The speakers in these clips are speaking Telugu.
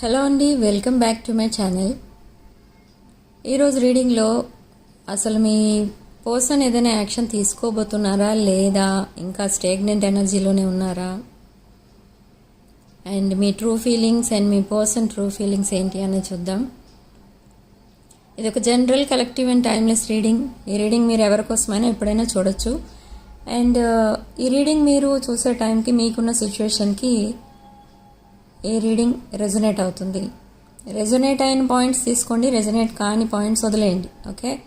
హలో అండి welcome back to my channel ఈరోజు రీడింగ్లో అసలు మీ పర్సన్ ఏదైనా యాక్షన్ తీసుకోబోతున్నారా లేదా ఇంకా స్టేగ్నెంట్ ఎనర్జీలోనే ఉన్నారా? అండ్ మీ ట్రూ ఫీలింగ్స్ అండ్ మీ పర్సన్ ట్రూ ఫీలింగ్స్ ఏంటి అనేది చూద్దాం. ఇది ఒక general collective and timeless reading ఈ రీడింగ్ మీరు ఎవరికోసమైనా ఎప్పుడైనా చూడొచ్చు. అండ్ uh, ఈ రీడింగ్ మీరు చూసే టైంకి మీకున్న సిచ్యువేషన్కి ఏ రీడింగ్ రెజొనేట్ అవుతుంది. రెజొనేట్ అయిన పాయింట్స్ తీసుకోండి రెజొనేట్ కాని పాయింట్స్ వదిలేయండి ఓకే?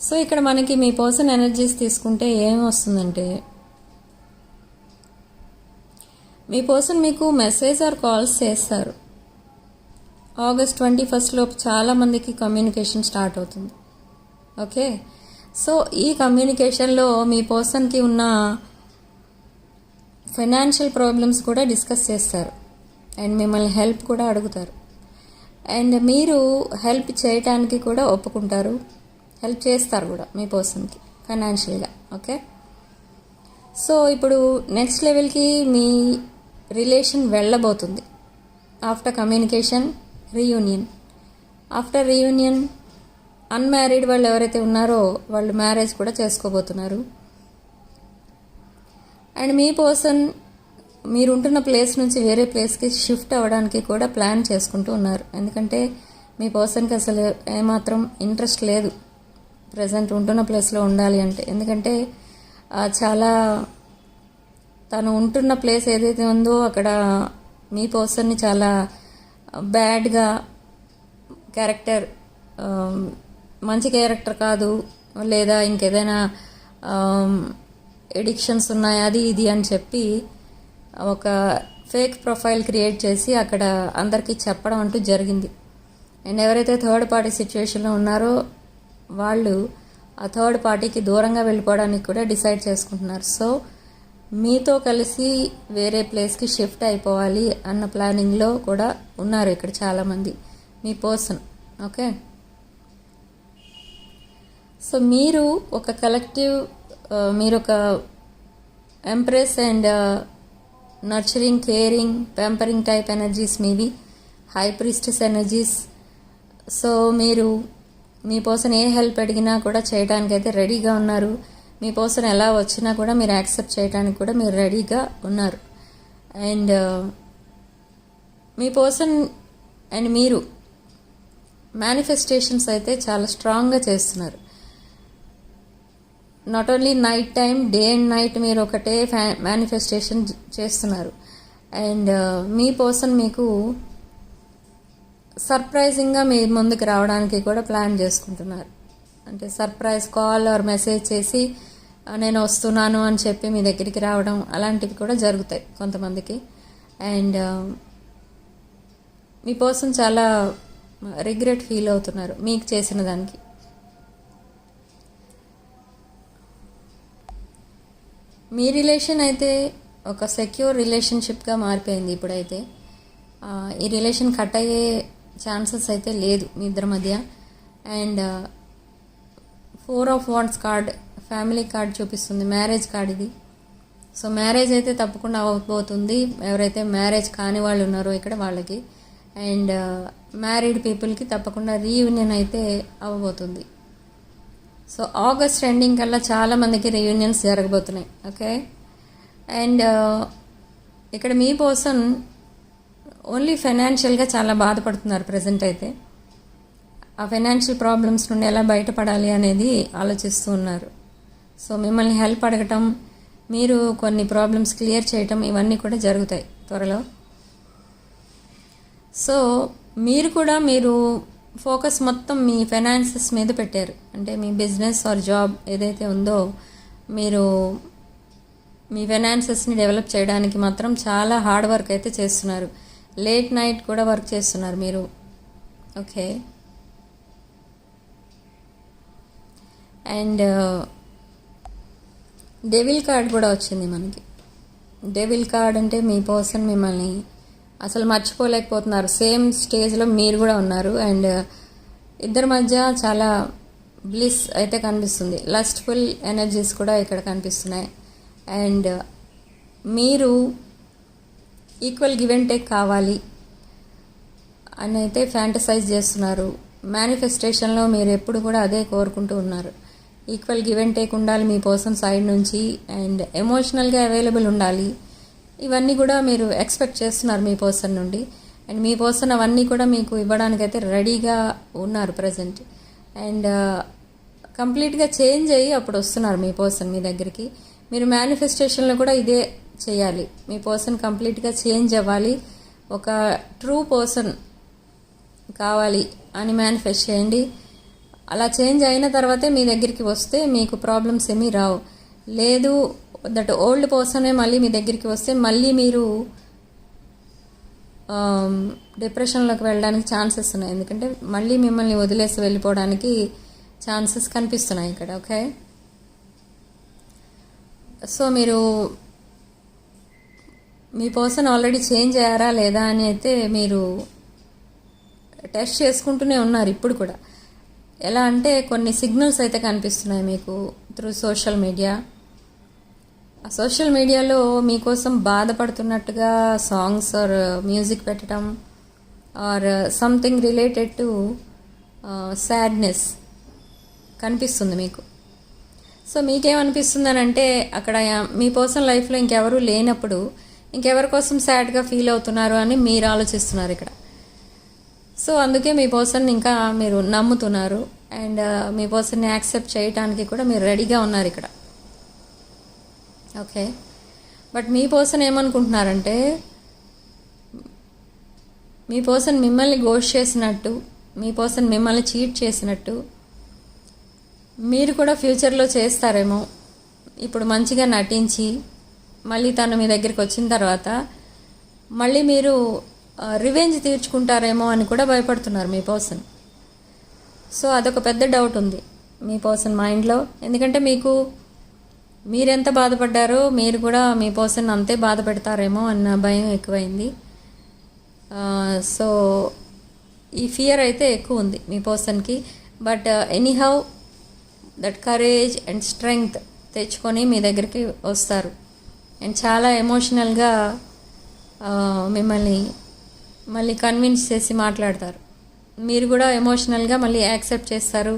సో ఇక్కడ మనకి మీ పర్సన్ ఎనర్జీస్ తీసుకుంటే ఏం వస్తుందంటే మీ పర్సన్ మీకు మెసేజ్ ఆర్ కాల్స్ చేస్తారు. ఆగస్ట్ ట్వంటీ ఫస్ట్లో చాలామందికి చాలా మందికి కమ్యూనికేషన్ స్టార్ట్ అవుతుంది ఓకే? సో ఈ కమ్యూనికేషన్లో మీ పర్సన్కి ఉన్న ఫైనాన్షియల్ ప్రాబ్లమ్స్ కూడా డిస్కస్ చేస్తారు. అండ్ మిమ్మల్ని హెల్ప్ కూడా అడుగుతారు. అండ్ మీరు హెల్ప్ చేయటానికి కూడా ఒప్పుకుంటారు. హెల్ప్ చేస్తారు కూడా మీ పర్సన్కి ఫైనాన్షియల్గా ఓకే? సో ఇప్పుడు నెక్స్ట్ లెవెల్కి మీ relation వెళ్ళబోతుంది. After communication reunion. After reunion unmarried వాళ్ళు ఎవరైతే ఉన్నారో వాళ్ళు మ్యారేజ్ కూడా చేసుకోబోతున్నారు. అండ్ మీ పర్సన్ మీరు ఉంటున్న ప్లేస్ నుంచి వేరే ప్లేస్కి షిఫ్ట్ అవ్వడానికి కూడా ప్లాన్ చేసుకుంటూ ఉన్నారు. ఎందుకంటే మీ పర్సన్కి అసలు ఏమాత్రం ఇంట్రెస్ట్ లేదు. ప్రజెంట్ ఉంటున్న ప్లేస్లో ఉండాలి అంటే. ఎందుకంటే చాలా తను ఉంటున్న ప్లేస్ ఏదైతే ఉందో అక్కడ మీ పర్సన్ని చాలా బ్యాడ్గా క్యారెక్టర్ మంచి క్యారెక్టర్ కాదు. లేదా ఇంకేదైనా ఎడిక్షన్స్ ఉన్నాయి అది ఇది అని చెప్పి ఒక ఫేక్ ప్రొఫైల్ క్రియేట్ చేసి అక్కడ అందరికీ చెప్పడం అంటూ జరిగింది. అండ్ ఎవరైతే థర్డ్ పార్టీ సిచ్యువేషన్లో ఉన్నారో వాళ్ళు ఆ థర్డ్ పార్టీకి దూరంగా వెళ్ళిపోవడానికి కూడా డిసైడ్ చేసుకుంటున్నారు. సో మీతో కలిసి వేరే ప్లేస్కి షిఫ్ట్ అయిపోవాలి అన్న ప్లానింగ్లో కూడా ఉన్నారు ఇక్కడ చాలామంది. మీ పర్సన్ ఓకే సో మీరు ఒక కలెక్టివ్ uh, మీరు ఒక empress and nurturing caring pampering type energies మీవి. High priestess energies. సో మీరు మీ పర్సన్ ఏ హెల్ప్ అడిగినా కూడా చేయడానికి అయితే రెడీగా ఉన్నారు. మీ పర్సన్ ఎలా వచ్చినా కూడా మీరు యాక్సెప్ట్ చేయడానికి కూడా మీరు రెడీగా ఉన్నారు. అండ్ మీ పర్సన్ అండ్ మీరు మేనిఫెస్టేషన్స్ అయితే చాలా స్ట్రాంగ్గా చేస్తున్నారు. Not only night time day and night మీరు ఒకటే ఫ్యా మేనిఫెస్టేషన్ చేస్తున్నారు. అండ్ uh, మీ పర్సన్ మీకు సర్ప్రైజింగ్గా మీ ముందుకు రావడానికి కూడా ప్లాన్ చేసుకుంటున్నారు. అంటే సర్ప్రైజ్ కాల్ ఆర్ మెసేజ్ చేసి నేను వస్తున్నాను అని చెప్పి మీ దగ్గరికి రావడం అలాంటివి కూడా జరుగుతాయి కొంతమందికి. అండ్ uh, మీ పర్సన్ చాలా రిగ్రెట్ ఫీల్ అవుతున్నారు మీకు చేసిన దానికి. మీ రిలేషన్ అయితే ఒక సెక్యూర్ రిలేషన్షిప్గా మారిపోయింది ఇప్పుడైతే. ఈ రిలేషన్ కట్ అయ్యే ఛాన్సెస్ అయితే లేదు మీ ఇద్దరి మధ్య. And four of wands card family card చూపిస్తుంది. మ్యారేజ్ కార్డ్ ఇది. సో మ్యారేజ్ అయితే తప్పకుండా అవ్వబోతుంది ఎవరైతే మ్యారేజ్ కాని వాళ్ళు ఉన్నారో ఇక్కడ వాళ్ళకి. అండ్ మ్యారీడ్ పీపుల్కి తప్పకుండా రీయూనియన్ అయితే అవ్వబోతుంది సో ఆగస్ట్ ఎండింగ్ కల్లా చాలా మందికి జరగబోతున్నాయి. ఓకే అండ్ uh, ఇక్కడ మీ కోసం ఓన్లీ ఫైనాన్షియల్గా చాలా బాధపడుతున్నారు ప్రజెంట్ అయితే. ఆ ఫైనాన్షియల్ ప్రాబ్లమ్స్ నుండి ఎలా బయటపడాలి అనేది ఆలోచిస్తూ ఉన్నారు. సో మిమ్మల్ని హెల్ప్ అడగటం మీరు కొన్ని ప్రాబ్లమ్స్ క్లియర్ చేయటం ఇవన్నీ కూడా జరుగుతాయి త్వరలో. సో మీరు కూడా మీరు ఫోకస్ మొత్తం మీ ఫైనాన్సెస్ మీద పెట్టారు. అంటే మీ బిజినెస్ ఆర్ జాబ్ ఏదైతే ఉందో మీరు మీ ఫైనాన్సెస్ని డెవలప్ చేయడానికి మాత్రం చాలా హార్డ్ వర్క్ అయితే చేస్తున్నారు. లేట్ నైట్ కూడా వర్క్ చేస్తున్నారు మీరు. ఓకే. అండ్ డెవిల్ కార్డ్ కూడా వచ్చింది మనకి. డెవిల్ కార్డ్ అంటే మీ పర్సన్ మిమ్మల్ని అసలు మర్చిపోలేకపోతున్నారు. సేమ్ స్టేజ్లో మీరు కూడా ఉన్నారు. అండ్ ఇద్దరి మధ్య చాలా బ్లిస్ అయితే కనిపిస్తుంది. లస్ట్ఫుల్ ఎనర్జీస్ కూడా ఇక్కడ కనిపిస్తున్నాయి. అండ్ మీరు ఈక్వల్ గివ్ అండ్ టేక్ కావాలి అని అయితే ఫ్యాంటసైజ్ చేస్తున్నారు. మేనిఫెస్టేషన్లో మీరు ఎప్పుడు కూడా అదే కోరుకుంటూ ఉన్నారు. ఈక్వల్ గివ్ అండ్ టేక్ ఉండాలి మీ పర్సన్ సైడ్ నుంచి. అండ్ ఎమోషనల్గా అవైలబుల్ ఉండాలి. ఇవన్నీ కూడా మీరు ఎక్స్పెక్ట్ చేస్తున్నారు మీ పర్సన్ నుండి. అండ్ మీ పర్సన్ అవన్నీ కూడా మీకు ఇవ్వడానికి అయితే రెడీగా ఉన్నారు ప్రజెంట్ అండ్ కంప్లీట్గా చేంజ్ అయ్యి అప్పుడు వస్తున్నారు మీ పర్సన్ మీ దగ్గరికి. మీరు మేనిఫెస్టేషన్లో కూడా ఇదే చేయాలి. మీ పర్సన్ కంప్లీట్గా చేంజ్ అవ్వాలి. ఒక ట్రూ పర్సన్ కావాలి అని మేనిఫెస్ట్ చేయండి. అలా చేంజ్ అయిన తర్వాతే మీ దగ్గరికి వస్తే మీకు ప్రాబ్లమ్స్ ఏమీ రావు. లేదు దట్ ఓల్డ్ పర్సనే మళ్ళీ మీ దగ్గరికి వస్తే మళ్ళీ మీరు um, డిప్రెషన్లోకి వెళ్ళడానికి ఛాన్సెస్ ఉన్నాయి. ఎందుకంటే మళ్ళీ మిమ్మల్ని వదిలేసి వెళ్ళిపోవడానికి ఛాన్సెస్ కనిపిస్తున్నాయి ఇక్కడ ఓకే సో మీరు మీ పర్సన్ ఆల్రెడీ చేంజ్ అయ్యారా లేదా అని అయితే మీరు టెస్ట్ చేసుకుంటూనే ఉన్నారు ఇప్పుడు కూడా. ఎలా అంటే కొన్ని సిగ్నల్స్ అయితే కనిపిస్తున్నాయి మీకు త్రూ సోషల్ మీడియా సోషల్ మీడియాలో మీకోసం బాధపడుతున్నట్టుగా సాంగ్స్ ఆర్ uh, మ్యూజిక్ పెట్టడం or something related to sadness కనిపిస్తుంది మీకు. సో మీకేమనిపిస్తుంది అని అంటే అక్కడ మీ పర్సనల్ లైఫ్లో ఇంకెవరూ లేనప్పుడు ఇంకెవరి కోసం సాడ్గా ఫీల్ అవుతున్నారు అని మీరు ఆలోచిస్తున్నారు ఇక్కడ. సో అందుకే మీ పర్సన్ ఇంకా మీరు నమ్ముతున్నారు అండ్ uh, మీ పర్సన్ని యాక్సెప్ట్ చేయడానికి కూడా మీరు రెడీగా ఉన్నారు ఇక్కడ. ఓకే. బట్ మీ పర్సన్ ఏమనుకుంటున్నారంటే మీ పర్సన్ మిమ్మల్ని గోష్ చేసినట్టు మీ పర్సన్ మిమ్మల్ని చీట్ చేసినట్టు మీరు కూడా ఫ్యూచర్లో చేస్తారేమో. ఇప్పుడు మంచిగా నటించి మళ్ళీ తను మీ దగ్గరికి వచ్చిన తర్వాత మళ్ళీ మీరు రివెంజ్ తీర్చుకుంటారేమో అని కూడా భయపడుతున్నారు మీ పర్సన్. సో అదొక పెద్ద డౌట్ ఉంది మీ పర్సన్ మైండ్లో. ఎందుకంటే మీకు మీరెంత బాధపడ్డారో మీరు కూడా మీ పర్సన్ అంతే బాధ పెడతారేమో అన్న భయం ఎక్కువైంది. సో ఈ ఫియర్ అయితే ఎక్కువ ఉంది మీ పర్సన్కి. But anyhow that courage and strength తెచ్చుకొని మీ దగ్గరికి వస్తారు. అండ్ చాలా ఎమోషనల్గా మిమ్మల్ని మళ్ళీ కన్విన్స్ చేసి మాట్లాడతారు. మీరు కూడా ఎమోషనల్గా మళ్ళీ యాక్సెప్ట్ చేస్తారు.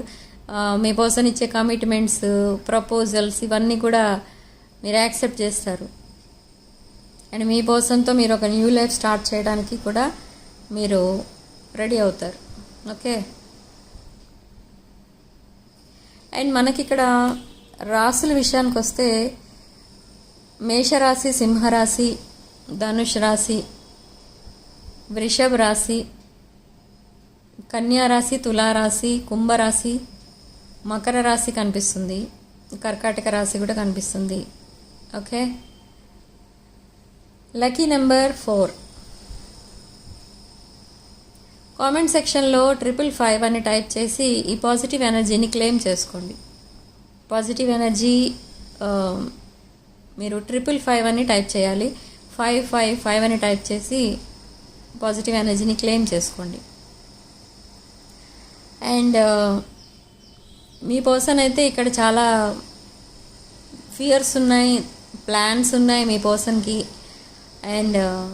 మీ పర్సన్ ఇచ్చే కమిట్మెంట్స్ ప్రపోజల్స్ ఇవన్నీ కూడా మీరు యాక్సెప్ట్ చేస్తారు. అండ్ మీ పర్సన్తో మీరు ఒక న్యూ లైఫ్ స్టార్ట్ చేయడానికి కూడా మీరు రెడీ అవుతారు. ఓకే అండ్ మనకి ఇక్కడ రాసుల విషయానికి వస్తే మేషరాశి సింహరాశి ధనుష్ రాశి వృషభ రాశి కన్యారాశి తులారాశి కుంభరాశి మకర రాశి కనిపిస్తుంది. కర్కాటక రాశి కూడా కనిపిస్తుంది. Okay? Lucky number four. Comment సెక్షన్లో ట్రిపుల్ ఫైవ్ అని టైప్ చేసి ఈ పాజిటివ్ ఎనర్జీని క్లెయిమ్ చేసుకోండి. పాజిటివ్ ఎనర్జీ మీరు ట్రిపుల్ ఫైవ్ అని టైప్ చేయాలి. ఫైవ్ ఫైవ్ ఫైవ్ అని టైప్ చేసి పాజిటివ్ ఎనర్జీని క్లెయిమ్ చేసుకోండి. అండ్ మీ పర్సన్ అయితే ఇక్కడ చాలా ఫియర్స్ ఉన్నాయి ప్లాన్స్ ఉన్నాయి మీ పర్సన్కి అండ్ uh,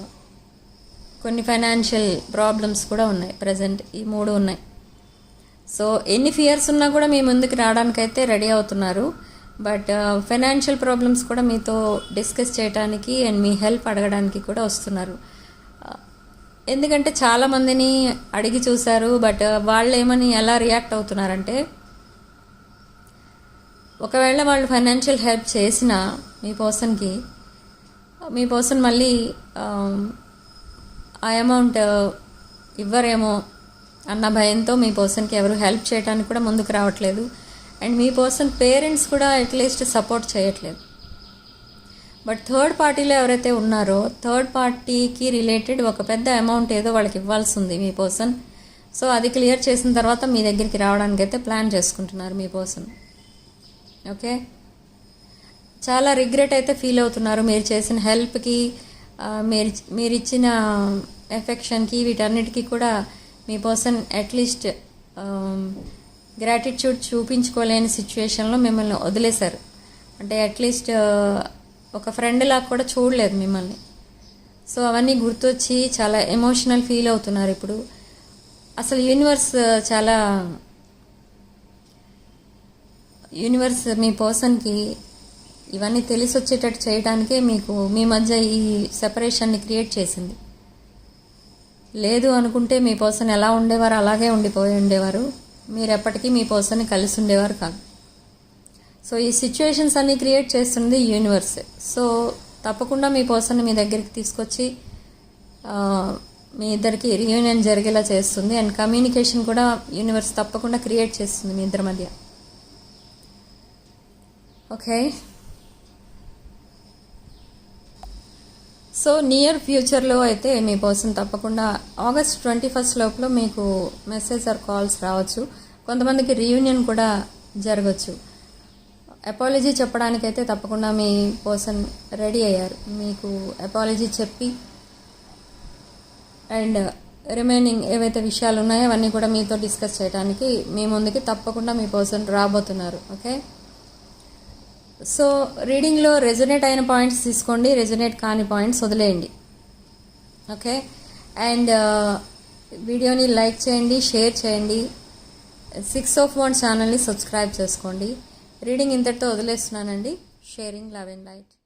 కొన్ని ఫైనాన్షియల్ ప్రాబ్లమ్స్ కూడా ఉన్నాయి ప్రజెంట్ ఈ మూడు ఉన్నాయి. సో ఎన్ని ఫియర్స్ ఉన్నా కూడా మీ ముందుకు రావడానికైతే రెడీ అవుతున్నారు. బట్ ఫైనాన్షియల్ ప్రాబ్లమ్స్ కూడా మీతో డిస్కస్ చేయడానికి అండ్ మీ హెల్ప్ అడగడానికి కూడా వస్తున్నారు. Uh, ఎందుకంటే చాలామందిని అడిగి చూశారు బట్ uh, వాళ్ళు ఏమని ఎలా రియాక్ట్ అవుతున్నారంటే ఒకవేళ వాళ్ళు ఫైనాన్షియల్ హెల్ప్ చేసిన మీ పర్సన్కి మీ పర్సన్ మళ్ళీ ఆ అమౌంట్ ఇవ్వరేమో అన్న భయంతో మీ పర్సన్కి ఎవరు హెల్ప్ చేయడానికి కూడా ముందుకు రావట్లేదు. అండ్ మీ పర్సన్ పేరెంట్స్ కూడా అట్లీస్ట్ సపోర్ట్ చేయట్లేదు. బట్ థర్డ్ పార్టీలో ఎవరైతే ఉన్నారో థర్డ్ పార్టీకి రిలేటెడ్ ఒక పెద్ద అమౌంట్ ఏదో వాళ్ళకి ఇవ్వాల్సి ఉంది మీ పర్సన్. సో అది క్లియర్ చేసిన తర్వాత మీ దగ్గరికి రావడానికి అయితే ప్లాన్ చేసుకుంటున్నారు మీ పర్సన్. ఓకే? చాలా రిగ్రెట్ అయితే ఫీల్ అవుతున్నారు మీరు చేసిన హెల్ప్కి మీరు మీరు ఇచ్చిన ఎఫెక్షన్కి వీటన్నిటికీ కూడా మీ పర్సన్ అట్లీస్ట్ గ్రాటిట్యూడ్ చూపించుకోలేని సిచ్యువేషన్లో మిమ్మల్ని వదిలేశారు. అంటే అట్లీస్ట్ ఒక ఫ్రెండ్ లాగా కూడా చూడలేదు మిమ్మల్ని. సో అవన్నీ గుర్తొచ్చి చాలా ఎమోషనల్ ఫీల్ అవుతున్నారు ఇప్పుడు. అసలు యూనివర్స్ చాలా యూనివర్స్ మీ పర్సన్కి ఇవన్నీ తెలిసి వచ్చేటట్టు చేయడానికే మీకు మీ మధ్య ఈ సెపరేషన్ని క్రియేట్ చేసింది. లేదు అనుకుంటే మీ పర్సన్ ఎలా ఉండేవారు అలాగే ఉండిపోయి ఉండేవారు. మీరు ఎప్పటికీ మీ పర్సన్ని కలిసి ఉండేవారు కాదు. సో ఈ సిచ్యువేషన్స్ అన్నీ క్రియేట్ చేస్తుంది యూనివర్స్. సో తప్పకుండా మీ పర్సన్ మీ దగ్గరికి తీసుకొచ్చి మీ ఇద్దరికి రియూనియన్ జరిగేలా చేస్తుంది. అండ్ కమ్యూనికేషన్ కూడా యూనివర్స్ తప్పకుండా క్రియేట్ చేస్తుంది మీ ఇద్దరి మధ్య. ఓకే సో నియర్ ఫ్యూచర్లో అయితే మీ పర్సన్ తప్పకుండా ఆగస్ట్ ట్వంటీ ఫస్ట్ లోపల మీకు మెసేజ్ ఆర్ కాల్స్ రావచ్చు. కొంతమందికి రీయూనియన్ కూడా జరగచ్చు. అపాలజీ చెప్పడానికైతే తప్పకుండా మీ పర్సన్ రెడీ అయ్యారు. మీకు అపాలజీ చెప్పి అండ్ రిమైనింగ్ ఏవైతే విషయాలు ఉన్నాయో అవన్నీ కూడా మీతో డిస్కస్ చేయడానికి మీ ముందుకి తప్పకుండా మీ పర్సన్ రాబోతున్నారు. ఓకే సో రీడింగ్లో రెజొనేట్ అయిన పాయింట్స్ తీసుకోండి రెజొనేట్ కాని పాయింట్స్ వదిలేయండి. ఓకే? అండ్ వీడియోని లైక్ చేయండి షేర్ చేయండి. సిక్స్ ఆఫ్ వన్ ఛానల్ని సబ్స్క్రైబ్ చేసుకోండి. రీడింగ్ ఇంతటితో వదిలేస్తున్నానండి. Sharing love and light.